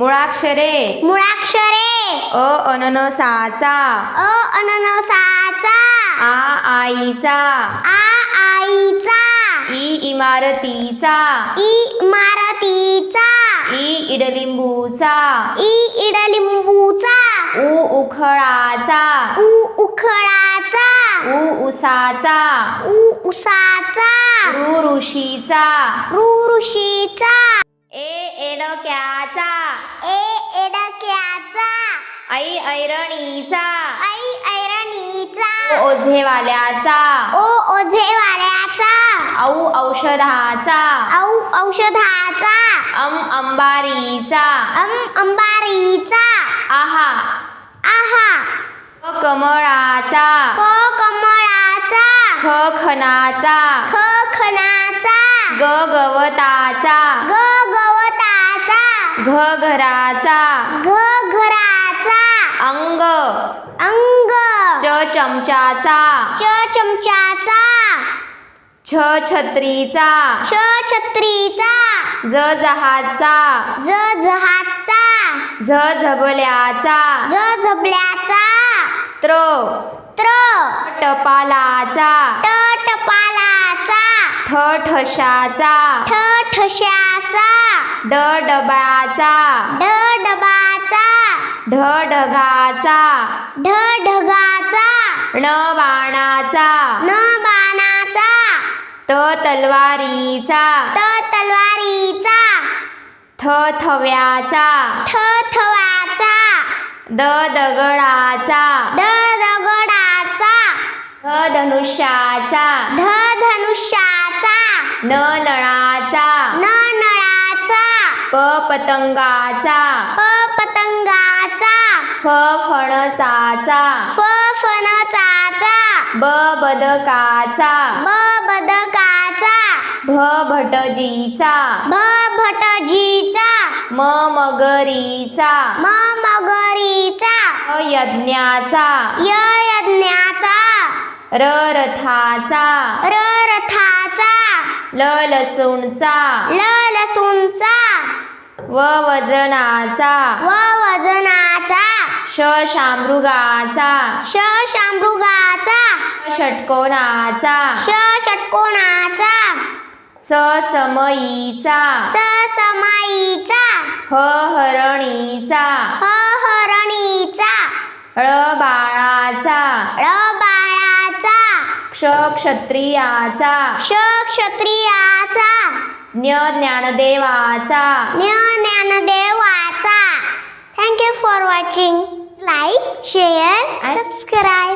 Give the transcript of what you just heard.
मुळाक्षरे. मुळाक्षरे. अ अननसाचा अ अननसाचा आ आईचा आ आईचा इ इमारतीचा. ई इमारतीचा. इ इडलिंबूचा. ई इडलिंबूचा. उ उखळाचा. उ उखळाचा. उ उसाचा. उ उसाचा. ऋ ऋषीचा. ऋ ऋषीचा. ऐ ऐरणीचा. आई ऐरणीचा. ओझेवाल्याचा. ओ ओझेवाल्याचा. औ औषधाचा. औ औषधाचा. अम अंबारीचा. अम अंबारीचा. आहा. आहा. क कमळाचा. क कमळाचा. ख खनाचा. ख खनाचा. ग गवताचा. ग गवताचा. घ घराचा. घ घराचा अंग. अंग. च चमचाचा च चमचाचा छ छत्रीचा. छ छत्रीचा. ज जहाचा ज जहाचा झ झबल्याचा. ज झबल्याचा. त्र. त्र. टपालाचा. ट टपालाचा. ठ ठशाचा. ठ ठशाचा. ड डबाचा ड डबाचा ढगाचा ढ ढगाचा ण बाणाचा न बाणाचा त तलवारीचा. त तलवारीचा. थ थव्याचा थ थवाचा द दगडाचा द दगडाचा ध धनुष्याचा ध धनुष्याचा न नळाचा न नळाचा प पतंगाचा प पतंगाचा फ फणसाचा फ फणसाचा ब बदकाचा ब बदकाचा भ भटजीचा भ भटजीचा म मगरीचा म मगरीचा अ यज्ञाचा य यज्ञाचा र रथाचा र रथाचा ल लसूणचा ल लसूणचा व वजनाचा व वजनाचा श शामृगाचा श शामृगाचा षटकोनाचा श षटकोणाचा स समईचा स समाईचा ह हरणीचा ह हरणीचा ळ बाळाचा ळ बाळाचा क्ष क्षत्रियाचा श क्षत्रियाचा ज्ञ ज्ञानदेवाचा ज्ञ ज्ञानदेवाचा Subscribe.